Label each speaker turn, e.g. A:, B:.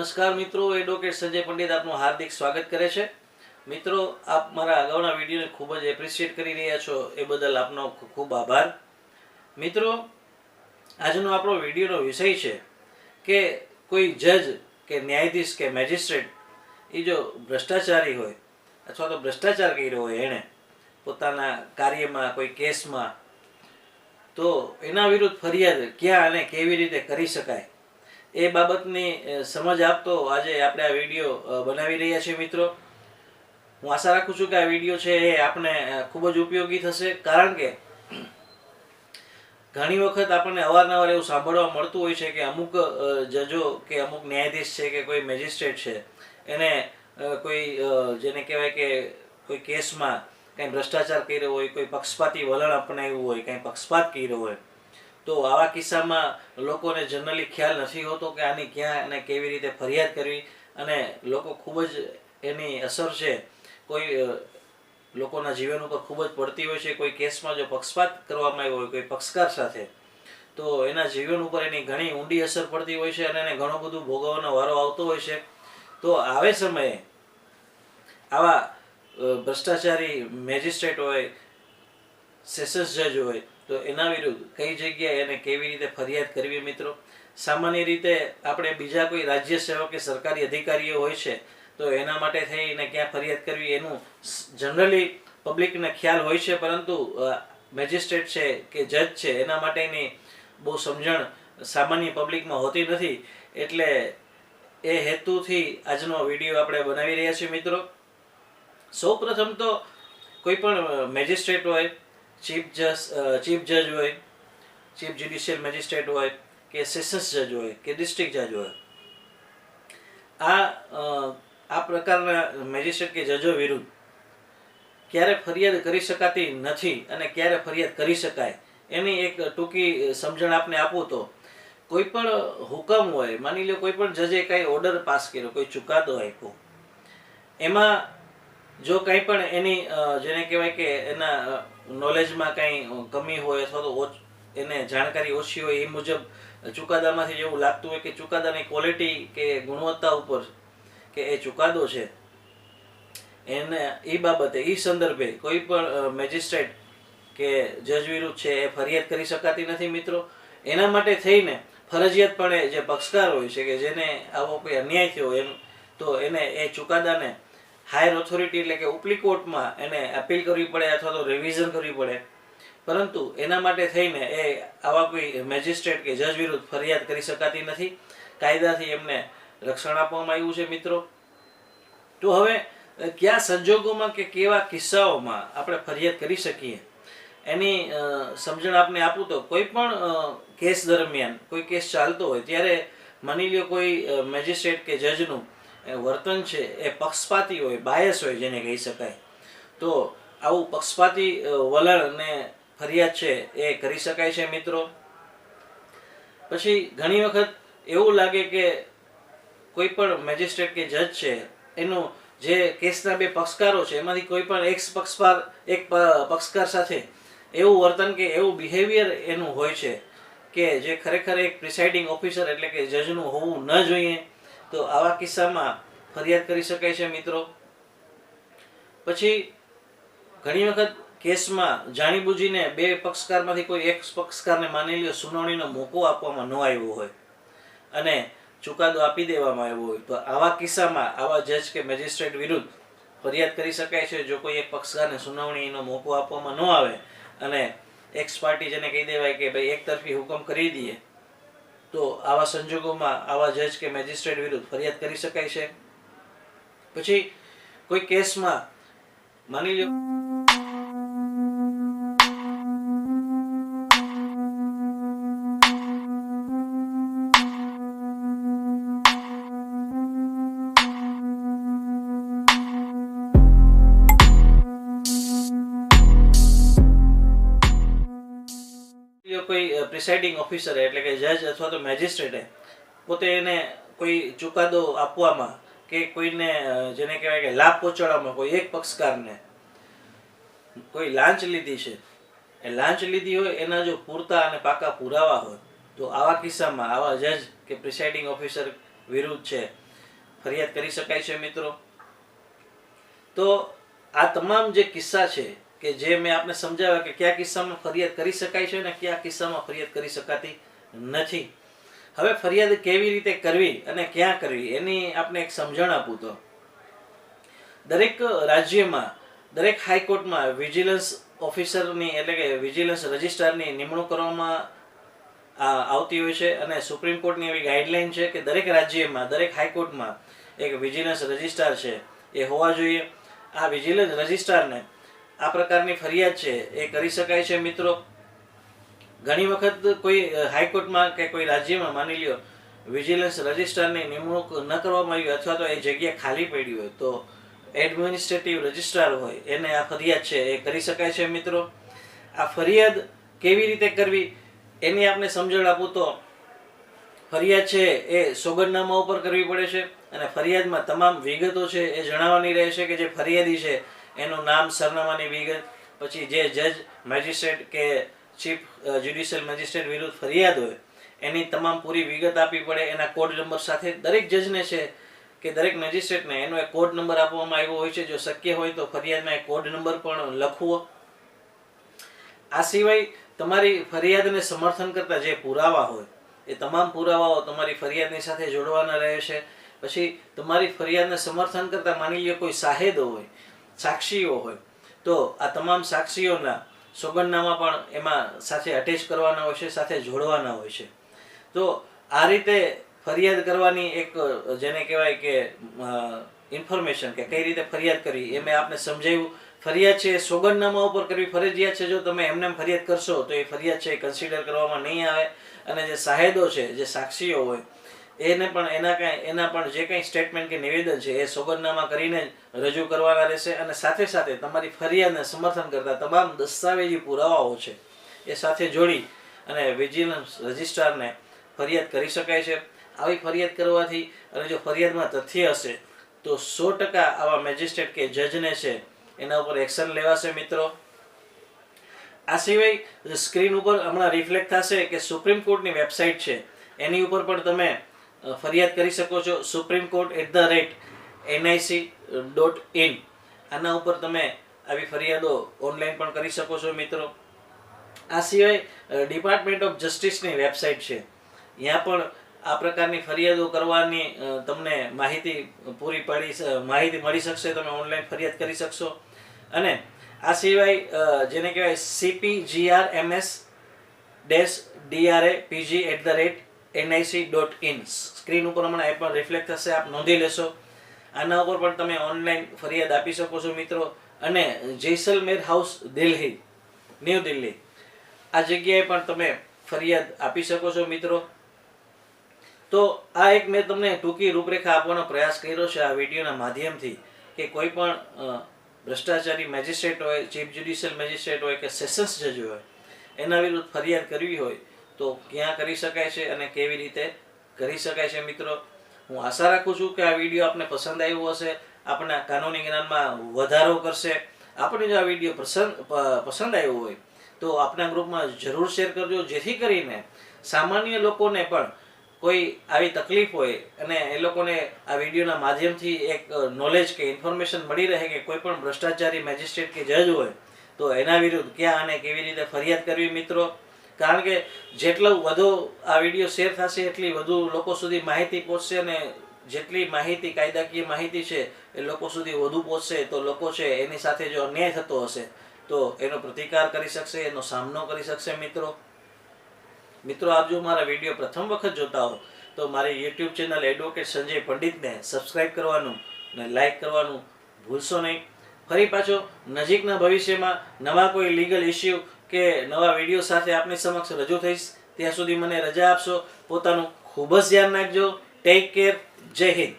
A: નમસ્કાર મિત્રો, એડવોકેટ સંજય પંડિત આપનું હાર્દિક સ્વાગત કરે છે. મિત્રો, આપ મારા અગાઉના વિડીયોને ખૂબ જ એપ્રિશિએટ કરી રહ્યા છો. એ બદલ આપનો ખૂબ આભાર. મિત્રો, આજનો આપણો વિડીયોનો વિષય છે કે કોઈ જજ કે ન્યાયાધીશ કે મેજિસ્ટ્રેટ એ જો ભ્રષ્ટાચારી હોય અથવા તો ભ્રષ્ટાચાર કર્યો હોય એણે પોતાના કાર્યમાં કોઈ કેસમાં, તો એના વિરુદ્ધ ફરિયાદ ક્યાં અને કેવી રીતે કરી શકાય? એ બાબતની સમજ આપતો આજે આપણે આ વીડિયો બનાવી રહ્યા છીએ મિત્રો. હું આશા રાખું છું કે આ વીડિયો છે એ આપને ખૂબ જ ઉપયોગી થશે, કારણ કે ઘણી વખત આપણને અવારનવાર એવું સાંભળવા મળતું હોય છે કે અમુક જજો કે અમુક ન્યાયાધીશ છે કે કોઈ મેજિસ્ટ્રેટ છે, એને કોઈ જેને કહેવાય કે કોઈ કેસમાં કંઈ ભ્રષ્ટાચાર કર્યો હોય, કોઈ પક્ષપાતી વલણ અપનાવ્યું હોય, કંઈ પક્ષપાત કર્યો હોય તો આવા કિસ્સામાં લોકોને જનરલી ખ્યાલ નથી હોતો કે આની ક્યાં અને કેવી રીતે ફરિયાદ કરવી અને લોકો ખૂબ જ એની અસર છે. કોઈ લોકોના જીવન ઉપર ખૂબ જ પડતી હોય છે, કોઈ કેસમાં જો પક્ષપાત કરવામાં આવ્યો હોય, કોઈ પક્ષકાર સાથે, તો એના જીવન ઉપર એની ઘણી ઊંડી અસર પડતી હોય છે અને એને ઘણું બધું ભોગવવાનો વારો આવતો હોય છે. તો આવે સમયે આવા ભ્રષ્ટાચારી મેજિસ્ટ્રેટ હોય સેશન્સ જજ હોય, તો એના વિરુદ્ધ કઈ જગ્યાએ એને કેવી રીતે ફરિયાદ કરવી મિત્રો? સામાન્ય રીતે આપણે બીજા કોઈ રાજ્ય સેવક કે સરકારી અધિકારીઓ હોય છે, તો એના માટે થઈને ક્યાં ફરિયાદ કરવી એનું જનરલી પબ્લિકને ખ્યાલ હોય છે, પરંતુ મેજિસ્ટ્રેટ છે કે જજ છે, એના માટેની બહુ સમજણ સામાન્ય પબ્લિકમાં હોતી નથી, એટલે એ હેતુથી આજનો વીડિયો આપણે બનાવી રહ્યા છીએ મિત્રો. સૌ પ્રથમ તો કોઈ પણ મેજિસ્ટ્રેટ હોય ચીફ જજ ચીફ જજ હોય, ચીફ જ્યુડિશિયલ મેજિસ્ટ્રેટ હોય, કે સેશન્સ જજ હોય, કે ડિસ્ટ્રિક્ટ જજ હોય. આ આ પ્રકારના મેજિસ્ટ્રેટ કે જજો વિરુદ્ધ ક્યારે ફરિયાદ કરી શકાતી નથી અને ક્યારે ફરિયાદ કરી શકાય, એની એક ટૂંકી સમજણ આપને આપું તો, કોઈ પણ હુકમ હોય, માની લો કોઈ પણ જજે કાંઈ ઓર્ડર પાસ કર્યો, કોઈ ચુકાદો આપ્યો, એમાં જો કંઈ પણ એની જેને કહેવાય કે એના નોલેજમાં કંઈ કમી હોય અથવા તો એને જાણકારી ઓછી હોય એ મુજબ ચુકાદામાંથી એવું લાગતું હોય કે ચુકાદાની ક્વોલિટી કે ગુણવત્તા ઉપર કે એ ચુકાદો છે. એને એ બાબતે એ સંદર્ભે કોઈ પણ મેજિસ્ટ્રેટ કે જજ વિરુદ્ધ છે એ ફરિયાદ કરી શકાતી નથી મિત્રો. એના માટે થઈને ફરજિયાતપણે જે પક્ષકાર હોય છે કે જેને આવો કોઈ અન્યાય થયો એમ, તો એને એ ચુકાદાને હાયર ઓથોરિટી એટલે કે ઉપલી કોર્ટમાં એને અપીલ કરવી પડે અથવા તો રિવિઝન કરવી પડે. પરંતુ એના માટે થઈને એ આવા કોઈ મેજિસ્ટ્રેટ કે જજ વિરુદ્ધ ફરિયાદ કરી શકાતી નથી. કાયદાથી એમને રક્ષણ આપવામાં આવ્યું છે મિત્રો. તો હવે કયા સંજોગોમાં કે કેવા કિસ્સાઓમાં આપણે ફરિયાદ કરી શકીએ? એની સમજણ આપને આપું તો કોઈ પણ કેસ દરમિયાન, કોઈ કેસ ચાલતો હોય, ત્યારે માની લ્યો કોઈ મેજિસ્ટ્રેટ કે જજનું વર્તન છે, એ પક્ષપાતી હોય, બાયસ હોય જેને કહી શકાય. તો આવું પક્ષપાતી વલણ ને ફરિયાદ છે, એ કરી શકાય છે મિત્રો. પછી ઘણી વખત એવું લાગે કે કોઈ પણ મેજિસ્ટ્રેટ કે જજ છે, એનું જે કેસના બે પક્ષકારો છે, એમાંથી કોઈ પણ એક પક્ષકાર એક પક્ષકાર સાથે એવું વર્તન કે એવું બિહેવિયર એનું હોય છે કે જે ખરેખર એક પ્રિસાઇડિંગ ઓફિસર એટલે કે જજનું હોવું ન જોઈએ. તો આવા કિસ્સામાં ફરિયાદ કરી શકાય છે મિત્રો? પછી ઘણી વખત કેસમાં જાણીબૂજીને બે પક્ષકારમાંથી કોઈ એક પક્ષકારને માની લ્યો સુનાવણીનો મોકો આપવામાં ન આવ્યો હોય અને ચુકાદો આપી દેવામાં આવ્યો હોય, તો આવા કિસ્સામાં આવા જજ કે મેજિસ્ટ્રેટ વિરુદ્ધ ફરિયાદ કરી શકાય છે? જો કોઈ એક પક્ષકારને સુનાવણીનો મોકો આપવામાં ન આવે અને એક્સ પાર્ટી જેને કહી દેવાય કે, ભાઈ, એક તરફી હુકમ કરી દઈએ તો આવા સંજોગોમાં આવા જજ કે મેજિસ્ટ્રેટ વિરુદ્ધ ફરિયાદ કરી શકાય છે? પછી કોઈ કેસમાં માની લો પ્રિસાઇડિંગ ઓફિસરે એટલે કે જજ અથવા તો મેજિસ્ટ્રેટે પોતે એને કોઈ ચુકાદો આપવામાં કે કોઈને જેને કહેવાય કે લાભ પહોંચાડવામાં કોઈ એક પક્ષકારને કોઈ લાંચ લીધી છે, એ લાંચ લીધી હોય, એના જો પૂરતા અને પાકા પુરાવા હોય, તો આવા કિસ્સામાં આવા જજ કે પ્રિસાઇડિંગ ઓફિસર વિરુદ્ધ છે. ફરિયાદ કરી શકાય છે મિત્રો? તો આ તમામ જે કિસ્સા છે કે જે મેં આપને સમજાવ્યા કે કયા કિસ્સામાં ફરિયાદ કરી શકાય છે અને કયા કિસ્સામાં ફરિયાદ કરી શકાતી નથી. હવે ફરિયાદ કેવી રીતે કરવી અને ક્યાં કરવી, એની આપને એક સમજણ આપું તો. દરેક રાજ્યમાં, દરેક હાઈકોર્ટમાં વિજિલન્સ ઓફિસરની એટલે કે વિજિલન્સ રજિસ્ટ્રારની નિમણૂક કરવામાં આવતી હોય છે અને સુપ્રીમ કોર્ટની એવી ગાઈડલાઈન છે કે દરેક રાજ્યમાં, દરેક હાઈકોર્ટમાં એક વિજિલન્સ રજિસ્ટ્રાર છે એ હોવા જોઈએ. આ વિજિલન્સ રજિસ્ટ્રારને આ પ્રકારની ફરિયાદ છે, એ કરી શકાય છે મિત્રો? ઘણી વખત કોઈ હાઈકોર્ટમાં કે કોઈ રાજ્યમાં, માની લ્યો, વિજિલન્સ રજિસ્ટ્રારની નિમણૂક ન કરવામાં આવી અથવા તો એ જગ્યા ખાલી પડી હોય, તો એડમિનિસ્ટ્રેટિવ રજિસ્ટ્રાર હોય, એને આ ફરિયાદ છે, એ કરી શકાય છે મિત્રો? આ ફરિયાદ કેવી રીતે કરવી, એની આપણે સમજણ આપું તો, ફરિયાદ છે, એ સોગંદનામા ઉપર કરવી પડે છે, અને ફરિયાદમાં તમામ વિગતો છે, એ જણાવવાની રહે છે કે જે ફરિયાદી છે એનું નામ સરનામાની વિગત, પછી જે જજ મેજિસ્ટ્રેટ કે ચીફ જ્યુડિશિયલ મેજિસ્ટ્રેટ વિરુદ્ધ ફરિયાદ હોય, એની તમામ પૂરી વિગત આપવી પડે. એના કોડ નંબર સાથે દરેક જજને છે કે દરેક મેજિસ્ટ્રેટને એનો એક કોડ નંબર આપવામાં આવ્યો હોય છે. જો શક્ય હોય તો ફરિયાદમાં એક કોડ નંબર પણ લખવો. આ સિવાય તમારી ફરિયાદને સમર્થન કરતા જે પુરાવા હોય, એ તમામ પુરાવાઓ તમારી ફરિયાદની સાથે જોડવાના રહે છે પછી તમારી ફરિયાદને સમર્થન કરતા માની લ્યો કોઈ સાહેદો હોય સાક્ષીઓ હોય. તો આ તમામ સાક્ષીઓના સોગંદનામા પણ એમાં સાથે અટેચ કરવાના હોય છે, સાથે જોડવાના હોય છે. તો આ રીતે ફરિયાદ કરવાની એક, જેને કહેવાય કે ઇન્ફોર્મેશન કે કઈ રીતે ફરિયાદ કરવી એ મેં આપને સમજાવ્યું ફરિયાદ છે સોગંદનામા ઉપર કરવી ફરજિયાત છે. જો તમે એમને ફરિયાદ કરશો તો એ ફરિયાદ છે એ કન્સિડર કરવામાં નહીં આવે. અને જે સાહેદો છે, જે સાક્ષીઓ હોય એને પણ એના કાંઈ, એના પણ જે કંઈ સ્ટેટમેન્ટ કે નિવેદન છે, એ સોગંદનામા કરીને રજૂ કરવાના રહેશે અને સાથે સાથે તમારી ફરિયાદને સમર્થન કરતા તમામ દસ્તાવેજી પુરાવાઓ છે, એ સાથે જોડી અને વિજિલન્સ રજિસ્ટ્રારને ફરિયાદ કરી શકાય છે. આવી ફરિયાદ કરવાથી અને જો ફરિયાદમાં તથ્ય હશે, તો સો ટકા આવા મેજિસ્ટ્રેટ કે જજને છે, એના ઉપર એક્શન લેવાશે મિત્રો. આ સિવાય સ્ક્રીન ઉપર હમણાં રિફ્લેક્ટ થશે કે સુપ્રીમ કોર્ટની વેબસાઇટ છે, એની ઉપર પણ તમે ફરિયાદ કરી શકો છો. Supreme court at the rate NIC dot in આના ઉપર તમે આવી ફરિયાદો ઓનલાઈન પણ કરી શકો છો મિત્રો. આ સિવાય ડિપાર્ટમેન્ટ ઓફ જસ્ટિસની વેબસાઇટ છે. ત્યાં પણ આ પ્રકારની ફરિયાદો કરવાની તમને માહિતી પૂરી પાડી માહિતી મળી શકશે. તમે ઓનલાઈન ફરિયાદ કરી શકશો. અને આ સિવાય જેને કહેવાય CPGR MS dash DRA PG at the rate NIC dot in screen ઉપર હમણાં એ પણ રિફ્લેક્ટ થશે, આપ નોંધી લેશો. આના ઉપર પણ તમે ઓનલાઈન ફરિયાદ આપી શકો છો મિત્રો. અને જેસલમેર હાઉસ દિલ્હી ન્યૂ દિલ્હી. આ જગ્યાએ પણ તમે ફરિયાદ આપી શકો છો મિત્રો. તો આ એક મેં તમને ટૂંકી રૂપરેખા આપવાનો પ્રયાસ કર્યો છે આ વિડીયોના માધ્યમથી કે કોઈ પણ ભ્રષ્ટાચારી મેજિસ્ટ્રેટ હોય ચીફ જ્યુડિશિયલ મેજિસ્ટ્રેટ હોય કે સેશન્સ જજ હોય, એના વિરુદ્ધ ફરિયાદ કરવી હોય તો ક્યાં કરી શકાય છે અને કેવી રીતે કરી શકાય છે મિત્રો? હું આશા રાખું છું કે આ વીડિયો આપને પસંદ આવ્યો હશે. આપણા કાનૂની જ્ઞાનમાં વધારો કરશે. આપણે જો આ વીડિયો પસંદ પસંદ આવ્યો હોય, તો આપણા ગ્રુપમાં જરૂર શેર કરજો. જેથી કરીને સામાન્ય લોકોને પણ કોઈ આવી તકલીફ હોય અને એ લોકોને આ વિડીયોના માધ્યમથી એક નોલેજ કે ઇન્ફોર્મેશન મળી રહે કે કોઈ પણ ભ્રષ્ટાચારી મેજિસ્ટ્રેટ કે જજ હોય, તો એના વિરુદ્ધ ક્યાં અને કેવી રીતે ફરિયાદ કરવી મિત્રો? કારણ કે જેટલો વધુ આ વીડિયો શેર થશે, એટલી વધુ લોકો સુધી માહિતી પહોંચશે અને જેટલી માહિતી, કાયદાકીય માહિતી છે, એ લોકો સુધી વધુ પહોંચશે. તો લોકો છે, એની સાથે જો અન્યાય થતો હશે, તો એનો પ્રતિકાર કરી શકશે, એનો સામનો કરી શકશે મિત્રો. મિત્રો, આપ જો મારા વીડિયો પ્રથમ વખત જોતા હો, તો મારી યુટ્યુબ ચેનલ એડવોકેટ સંજય પંડિતને સબસ્ક્રાઇબ કરવાનું અને લાઈક કરવાનું ભૂલશો નહીં. ફરી પાછો નજીકના ભવિષ્યમાં નવા કોઈ લીગલ ઇસ્યુ કે નવા વીડિયો સાથે આપની સમક્ષ રજૂ થઈશ. ત્યાં સુધી મને રજા આપશો. પોતાનું ખૂબ જ ધ્યાન રાખજો. ટેક કેર જય હિન્દ.